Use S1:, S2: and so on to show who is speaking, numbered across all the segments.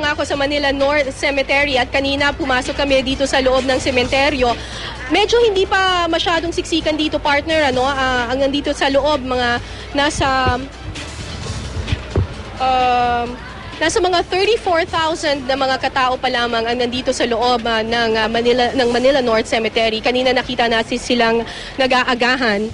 S1: nga ako sa Manila North Cemetery at kanina pumasok kami dito sa loob ng sementeryo. Medyo hindi pa masyadong siksikan dito partner ano, Ah, ang nandito sa loob mga nasa um, nasa mga 34,000 na mga katao pa lamang ang nandito sa loob ah, ng ah, Manila ng Manila North Cemetery. Kanina nakita natin silang nag-aagahan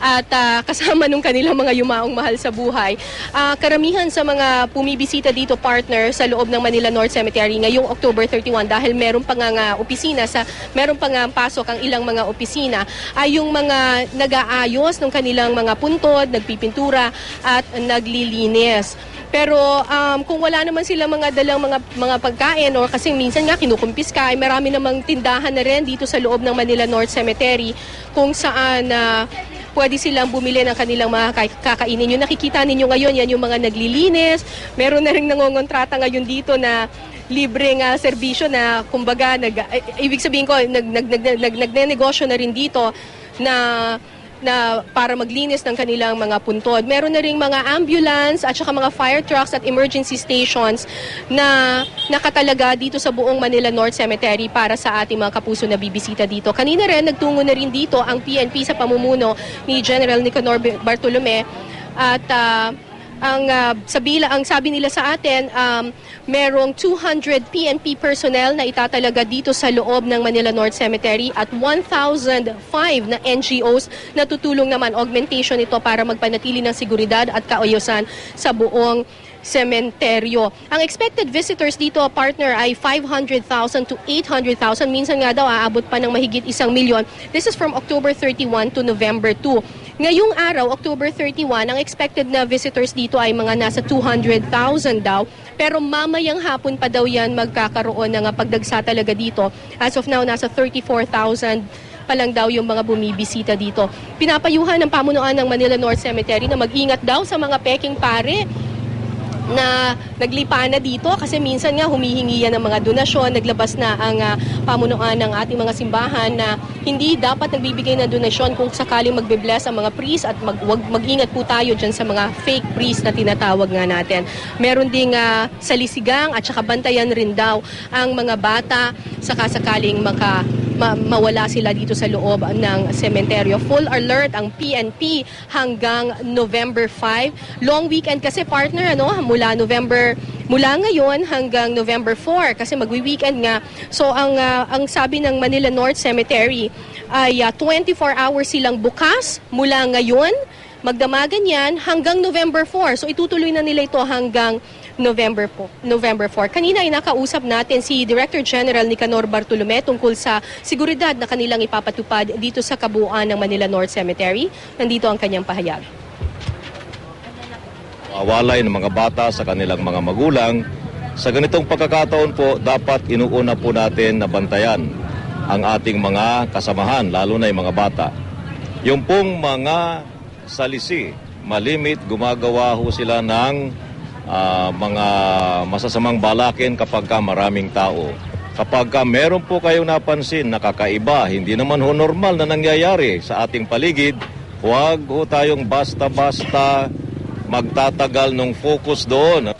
S1: at ah, kasama nung kanilang mga yumaong mahal sa buhay. Ah, karamihan sa mga pumibisita dito partner sa loob ng Manila North Cemetery ngayong October 31 dahil meron pa nga nga opisina sa meron pa nga pasok ang ilang mga opisina ay yung mga nag-aayos ng kanilang mga puntod, nagpipintura at naglilinis. Pero um, kung wala naman sila mga dalang mga mga pagkain or kasi minsan nga kinukumpiska ay marami namang tindahan na rin dito sa loob ng Manila North Cemetery kung saan ah, pwede silang bumili ng kanilang mga kakainin. Yung nakikita ninyo ngayon, yan yung mga naglilinis. Meron na rin nangongontrata ngayon dito na libreng ah, serbisyo na kumbaga nag ibig sabihin ko nag nag nag, nag, nagnenegosyo na rin dito na na para maglinis ng kanilang mga puntod. Meron na ring mga ambulance at saka mga fire trucks at emergency stations na nakatalaga dito sa buong Manila North Cemetery para sa ating mga kapuso na bibisita dito. Kanina rin nagtungo na rin dito ang PNP sa pamumuno ni General Nicanor Bartolome at ah, ang ah, sabila ang sabi nila sa atin um, merong 200 PNP personnel na itatalaga dito sa loob ng Manila North Cemetery at 1,005 na NGOs na tutulong naman augmentation ito para magpanatili ng seguridad at kaayusan sa buong sementeryo. Ang expected visitors dito, partner, ay 500,000 to 800,000. Minsan nga daw, aabot pa ng mahigit isang milyon. This is from October 31 to November 2. Ngayong araw, October 31, ang expected na visitors dito ay mga nasa 200,000 daw. Pero mamayang hapon pa daw yan magkakaroon ng pagdagsa talaga dito. As of now, nasa 34,000 pa lang daw yung mga bumibisita dito. Pinapayuhan ng pamunuan ng Manila North Cemetery na mag-ingat daw sa mga peking pare na naglipa na dito kasi minsan nga humihingi yan ng mga donasyon, naglabas na ang ah, pamunuan ng ating mga simbahan na hindi dapat nagbibigay ng donasyon kung sakaling magbe-bless ang mga priest at mag, wag, mag-ingat po tayo dyan sa mga fake priest na tinatawag nga natin. Meron ding ah, salisigang at saka bantayan rin daw ang mga bata sakasakaling maka ma- mawala sila dito sa loob ng sementeryo. Full alert ang PNP hanggang November 5. Long weekend kasi partner ano mula November mula ngayon hanggang November 4 kasi magwi-weekend nga. So ang ah, ang sabi ng Manila North Cemetery ay ah, 24 hours silang bukas mula ngayon magdamagan yan hanggang November 4. So itutuloy na nila ito hanggang November po, November 4. Kanina ay nakausap natin si Director General Nicanor Bartolome tungkol sa seguridad na kanilang ipapatupad dito sa kabuuan ng Manila North Cemetery. Nandito ang kanyang pahayag.
S2: awalay ng mga bata sa kanilang mga magulang. Sa ganitong pagkakataon po, dapat inuuna po natin na bantayan ang ating mga kasamahan, lalo na yung mga bata. Yung pong mga salisi, malimit, gumagawa ho sila ng ah, mga masasamang balakin kapag ka maraming tao. Kapag ka meron po kayong napansin na kakaiba, hindi naman ho normal na nangyayari sa ating paligid, huwag ho tayong basta-basta magtatagal ng focus doon.